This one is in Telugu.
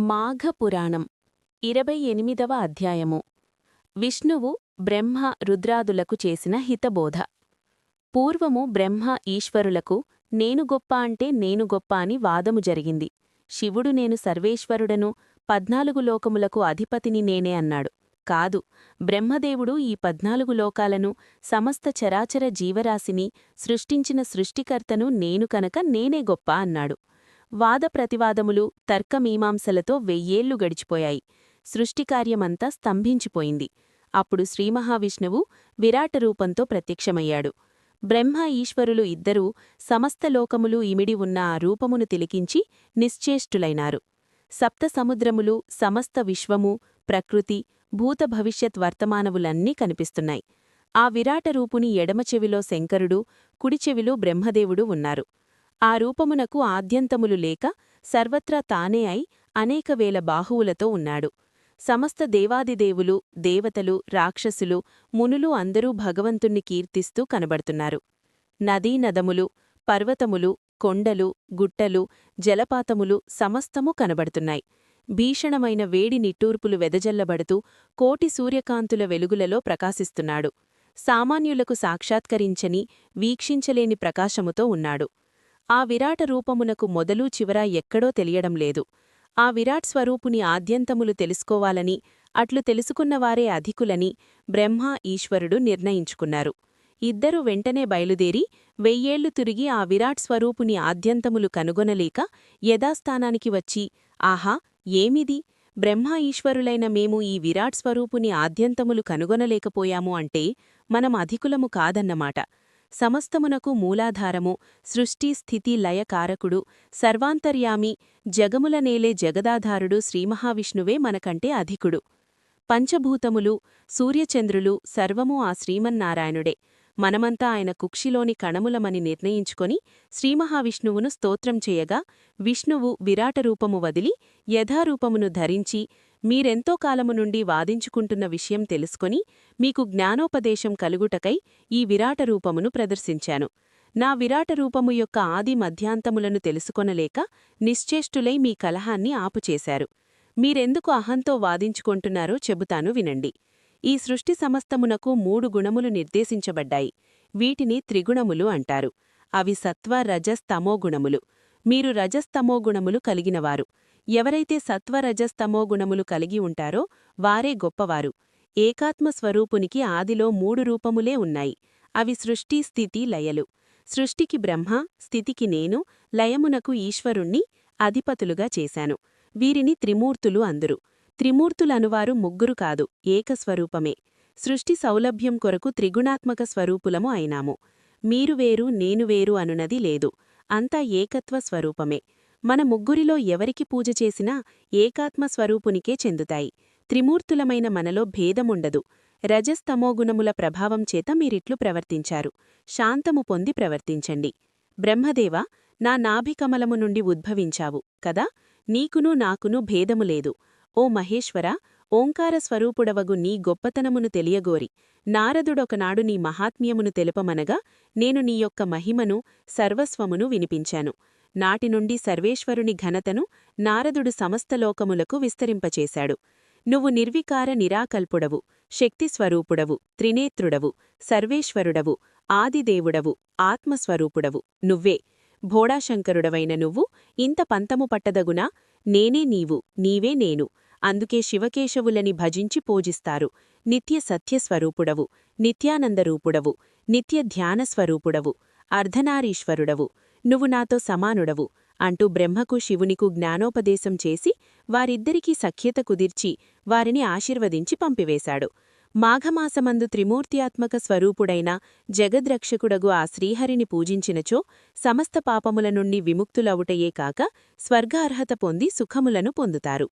మాఘపురాణం ఇరవై ఎనిమిదవ అధ్యాయము. విష్ణువు బ్రహ్మ రుద్రాదులకు చేసిన హితబోధ. పూర్వము బ్రహ్మ ఈశ్వరులకు నేను గొప్ప అంటే నేను గొప్ప అని వాదము జరిగింది. శివుడు నేను సర్వేశ్వరుడను పద్నాలుగు లోకములకు అధిపతిని నేనే అన్నాడు. కాదు బ్రహ్మదేవుడు ఈ పద్నాలుగు లోకాలను సమస్త చరాచర జీవరాశిని సృష్టించిన సృష్టికర్తను నేను కనుక నేనే గొప్ప అన్నాడు. వాదప్రతివాదములు తర్కమీమాంసలతో వెయ్యేళ్ళు గడిచిపోయాయి. సృష్టికార్యమంతా స్తంభించిపోయింది. అప్పుడు శ్రీమహావిష్ణువు విరాట రూపంతో ప్రత్యక్షమయ్యాడు. బ్రహ్మ ఈశ్వరులు ఇద్దరూ సమస్త లోకములు ఇమిడి ఉన్న ఆ రూపమును తిలికించి నిశ్చేష్టులైనారు. సప్త సముద్రములు సమస్త విశ్వము ప్రకృతి భూత భవిష్యత్ వర్తమానవులన్నీ కనిపిస్తున్నాయి. ఆ విరాట రూపుని ఎడమచెవిలో శంకరుడు కుడిచెవిలో బ్రహ్మదేవుడు ఉన్నారు. ఆ రూపమునకు ఆద్యంతములు లేక సర్వత్రా తానే అయి అనేకవేల బాహువులతో ఉన్నాడు. సమస్త దేవాదిదేవులు దేవతలు రాక్షసులు మునులు అందరూ భగవంతుణ్ణి కీర్తిస్తూ కనబడుతున్నారు. నదీనదములు పర్వతములు కొండలు గుట్టలు జలపాతములు సమస్తము కనబడుతున్నాయి. భీషణమైన వేడి నిట్టూర్పులు వెదజల్లబడుతూ కోటి సూర్యకాంతుల వెలుగులలో ప్రకాశిస్తున్నాడు. సామాన్యులకు సాక్షాత్కరించని వీక్షించలేని ప్రకాశముతో ఉన్నాడు. ఆ విరాట రూపమునకు మొదలు చివరా ఎక్కడో తెలియడం లేదు. ఆ విరాట్ స్వరూపుని ఆద్యంతములు తెలుసుకోవాలని అట్లు తెలుసుకున్నవారే అధికులని బ్రహ్మ ఈశ్వరుడు నిర్ణయించుకున్నారు. ఇద్దరు వెంటనే బయలుదేరి వెయ్యేళ్ళు తిరిగి ఆ విరాట్ స్వరూపుని ఆద్యంతములు కనుగొనలేక యథాస్థానానికి వచ్చి ఆహా ఏమిది? బ్రహ్మ ఈశ్వరులైన మేము ఈ విరాట్ స్వరూపుని ఆద్యంతములు కనుగొనలేకపోయాము అంటే మనం అధికులము కాదన్నమాట. సమస్తమునకు మూలాధారము సృష్టి స్థితి లయకారకుడు సర్వాంతర్యామి జగములనేలే జగదాధారుడు శ్రీమహావిష్ణువే మనకంటే అధికుడు. పంచభూతములు సూర్యచంద్రులు సర్వము ఆ శ్రీమన్నారాయణుడే. మనమంతా ఆయన కుక్షిలోని కణములమని నిర్ణయించుకొని శ్రీమహావిష్ణువును స్తోత్రం చేయగా విష్ణువు విరాటరూపము వదిలి యథారూపమును ధరించి మీరెంతో కాలము నుండి వాదించుకుంటున్న విషయం తెలుసుకొని మీకు జ్ఞానోపదేశం కలుగుటకై ఈ విరాటరూపమును ప్రదర్శించాను. నా విరాటరూపము యొక్క ఆది మధ్యాంతములను తెలుసుకొనలేక నిశ్చేష్టులై మీ కలహాన్ని ఆపుచేశారు. మీరెందుకు అహంతో వాదించుకుంటున్నారో చెబుతాను వినండి. ఈ సృష్టి సమస్తమునకు మూడు గుణములు నిర్దేశించబడ్డాయి. వీటిని త్రిగుణములు అంటారు. అవి సత్వ రజస్తమో గుణములు. మీరు రజస్తమో గుణములు కలిగినవారు. ఎవరైతే సత్వరజస్తమో గుణములు కలిగి ఉంటారో వారే గొప్పవారు. ఏకాత్మ స్వరూపునికి ఆదిలో మూడు రూపములే ఉన్నాయి. అవి సృష్టి స్థితి లయలు. సృష్టికి బ్రహ్మ స్థితికి నేను లయమునకు ఈశ్వరుణ్ణి అధిపతులుగా చేశాను. వీరిని త్రిమూర్తులు అందురు. త్రిమూర్తులనువారు ముగ్గురు కాదు ఏకస్వరూపమే. సృష్టి సౌలభ్యం కొరకు త్రిగుణాత్మక స్వరూపులము అయినాము. మీరు వేరు నేను వేరు అనునది లేదు. అంతా ఏకత్వ స్వరూపమే. మన ముగ్గురిలో ఎవరికి పూజ చేసినా ఏకాత్మ స్వరూపునికే చెందుతాయి. త్రిమూర్తులమైన మనలో భేదముండదు. రజస్తమోగుణముల ప్రభావం చేత మీరిట్లు ప్రవర్తించారు. శాంతము పొంది ప్రవర్తించండి. బ్రహ్మదేవ నా నాభికమలము నుండి ఉద్భవించావు కదా? నీకునూ నాకునూ భేదము లేదు. ఓ మహేశ్వర ఓంకార స్వరూపుడవగు నీ గొప్పతనమును తెలియగోరి. నారదుడొకనాడు నీ మహాత్మ్యమును తెలుపమనగా నేను నీ యొక్క మహిమను సర్వస్వమును వినిపించాను. నాటినుండి సర్వేశ్వరుని ఘనతను నారదుడు సమస్తలోకములకు విస్తరింపచేశాడు. నువ్వు నిర్వికార నిరాకల్పుడవు శక్తిస్వరూపుడవు త్రినేత్రుడవు సర్వేశ్వరుడవు ఆదిదేవుడవు ఆత్మస్వరూపుడవు నువ్వే. భోడాశంకరుడవైన నువ్వు ఇంత పంతము పట్టదగునా? నేనే నీవు నీవే నేను. అందుకే శివకేశవులని భజించి పూజిస్తారు. నిత్య సత్యస్వరూపుడవు నిత్యానందరూపుడవు నిత్య ధ్యానస్వరూపుడవు అర్ధనారీశ్వరుడవు. నువ్వు నాతో సమానుడవు అంటూ బ్రహ్మకు శివునికు జ్ఞానోపదేశం చేసి వారిద్దరికీ సఖ్యత కుదిర్చి వారిని ఆశీర్వదించి పంపివేశాడు. మాఘమాసమందు త్రిమూర్త్యాత్మక స్వరూపుడైన జగద్రక్షకుడగు ఆ శ్రీహరిని పూజించినచో సమస్త పాపముల నుండి విముక్తులవుటయే కాక స్వర్గార్హత పొంది సుఖములను పొందుతారు.